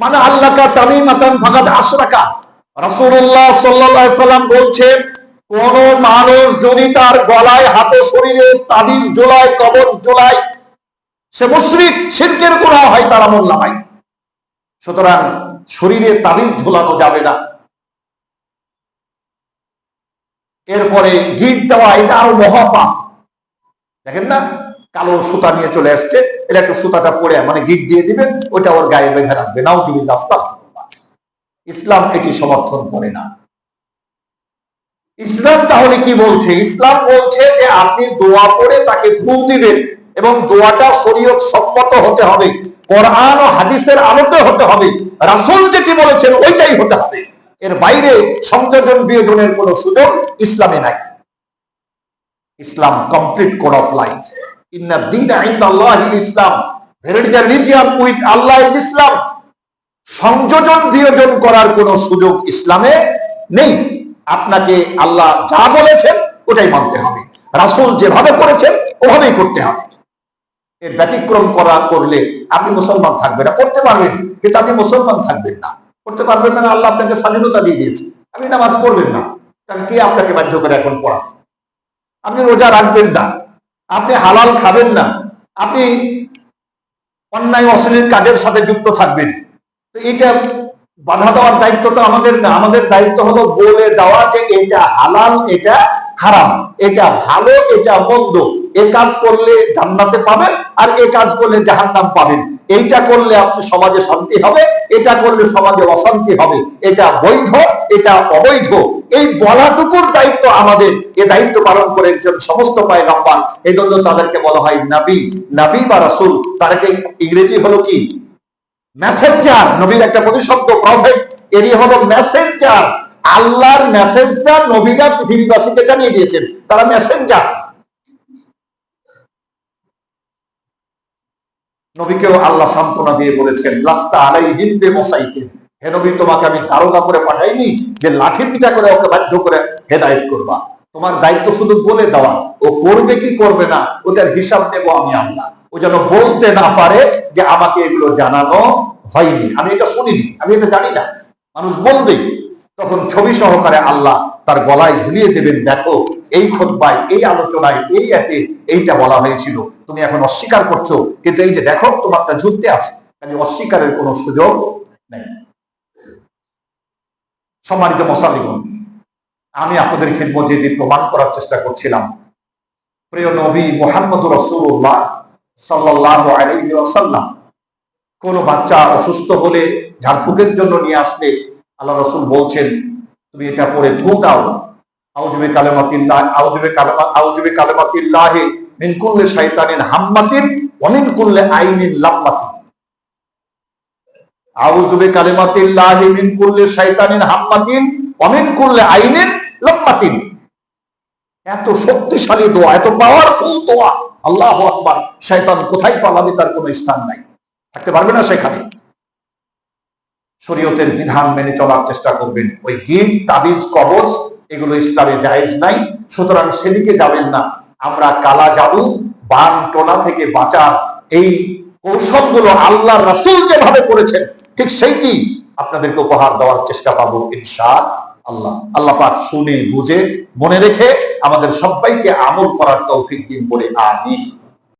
মানে আল্লাহকা তামিমাতান ফাকাদ আশরাকা। রাসূলুল্লাহ সাল্লাল্লাহু সাল্লাম বলছেন কোন মানুষ যদি তার গলায়, হাতে, শরীরে তাবিজ জোলায় কবজ জোলায় সে মুশরিক, শিরকের গুনাহ হয় তার আমল নামায়। সুতরাং শরীরে তাবিজ ঝোলানো যাবে না। এরপরে গিট দেওয়া, এটা আরও মহাপাপ। দেখেন না, কালো সুতা নিয়ে চলে আসছে। এটা একটু সুতাটা পরে মানে গিট দিয়ে দিবেন ওটা ওর গায়ে বেঁধে রাখবে। নাউজুবিল্লাহ। ইসলাম। এটি সমর্থন করে না। ইসলাম তাহলে কি বলছে? ইসলাম বলছে যে আপনি দোয়া পড়ে তাকে ফু দিবেন এবং দোয়াটা শরীয়ত সম্মত হতে হবে। কোরআন ও হাদিসের আলোকে হতে হবে। রাসূল যেটি বলেছেন, ওইটাই হতে হবে। এর বাইরে সংযোজন বিয়োজনের কোনো সুযোগ ইসলামে নাই। Islam complete code of life ইন্না দিন ইসলাম। Verily the religion with Allah Islam সংযোজন বিয়োজন করার কোনো সুযোগ ইসলামে নেই। আপনাকে আল্লাহ যা বলেছেন, ওটাই মানতে হবে। রাসূল যেভাবে করেছেন, ওভাবেই করতে হবে। এর ব্যতিক্রম করা করলে আপনি মুসলমান থাকবেন না করতে পারবেন। কিন্তু আপনি মুসলমান থাকবেন না। করতে পারবেন না, আল্লাহ আপনাকে স্বাধীনতা দিয়ে দিয়েছে। আপনি নামাজ পড়বেন না। তাহলে কে আপনাকে বাধ্য করে এখন পড়াবে? আপনি রোজা রাখবেন না। আপনি হালাল খাবেন না। আপনি অন্যায় অশ্লীল কাজের সাথে যুক্ত থাকবেন। তো এটা বাধা দেওয়ার দায়িত্ব তো আমাদের না। আমাদের দায়িত্ব হলো বলে দেওয়া যে এটা হালাল এটা হারাম। এটা ভালো, এটা মন্দ। এ কাজ করলে জান্নাতে পাবেন আর এ কাজ করলে জাহান্নাম পাবেন। এইটা করলে আপনি সমাজে শান্তি হবে, এটা করলে সমাজে অশান্তি হবে। এটা বৈধ, এটা অবৈধ। এই বলাটুকুর দায়িত্ব আমাদের। এ দায়িত্ব পালন করে একজন সমস্ত পায়গাম্বার এই জন্য তাদেরকে বলা হয় নাবি। নাবি বা রাসূল। তাদেরকে ইংরেজি হলো কি? মেসেঞ্জার নবীর একটা প্রতিশব্দ প্রফেট এরই হলো মেসেঞ্জার আল্লাহর মেসেজটা নবীরা পৃথিবীবাসীকে জানিয়ে দিয়েছেন। তারা মেসেঞ্জার নবীকেও আল্লাহ সান্ত্বনা দিয়ে বলেছেন, লাস্তা আলাই হিন্দে মশাইকে হে নবী তোমাকে আমি দারোগা করে পাঠাইনি যে লাঠি পিটা করে ওকে বাধ্য করে হেদায়েত করবা। তোমার দায়িত্ব শুধু বলে দেওয়া, ও করবে কি করবে না, ওটার হিসাব নেব আমি আল্লাহ। ও যেন বলতে না পারে যে আমাকে এগুলো জানানো হয়নি। আমি এটা শুনিনি, আমি এটা জানি না। মানুষ বলবে, তখন ছবি সহকারে আল্লাহ তার গলায় ঝুলিয়ে দেবেন, দেখো, এই খোদ্বায়, এই আলোচনায়, এই এতে এইটা বলা হয়েছিল। তুমি এখন অস্বীকার করছ, কিন্তু এই যে দেখো, তোমারটা ঝুলতে আছে। কাজে অস্বীকারের কোনো সুযোগ নেই। সম্মানিত মশালিগণ আমি আপনাদের খেদমত যেদিন প্রমাণ করার চেষ্টা করছিলাম। প্রিয় নবী মোহাম্মদ রসুল্লাহ সাল্লাহ কোন বাচ্চা অসুস্থ হলে ঝাড়ফুকের জন্য নিয়ে আসলে আল্লাহ রসুল বলছেন, তুমি এটা পরে ফু দাও। আউজবে কালেমাতিল্লাহ আউজবে কালেমা আউজবে কালেমাতিল্লাহ মিন কুল্লে শাইতানিন হাম্মাতিন ওয়া মিন কুল্লে আইনিন লাম্মাতিন। আউজবে কালেমাতিল্লাহ মিন কুল্লে শাইতানিন হাম্মাতিন ওয়া মিন কুল্লে আইনিন লাম্মাতিন। এত শক্তিশালী দোয়া, এত পাওয়ারফুল দোয়া। আল্লাহ আকবার। শয়তান কোথায় পালাবে তার কোনো স্থান নাই। থাকতে পারবে না সেখানে। শরীয়তের বিধান মেনে চলার চেষ্টা করবেন। ওই গিট তাবিজ, কবজ, এগুলো ইসলামে জায়েজ নাই। সুতরাং সেদিকে যাবেন না। আমরা কালা জাদু, বান টোনা থেকে বাঁচার এই কৌশলগুলো আল্লাহ রাসূল যেভাবে করেছেন ঠিক সেইটি আপনাদেরকে উপহার দেওয়ার চেষ্টা পাবো ইনশা আল্লাহ। আল্লাহ পাক শুনে, বুঝে, মনে রেখে আমাদের সবাইকে আমল করার তৌফিক দিন বলে আমিন।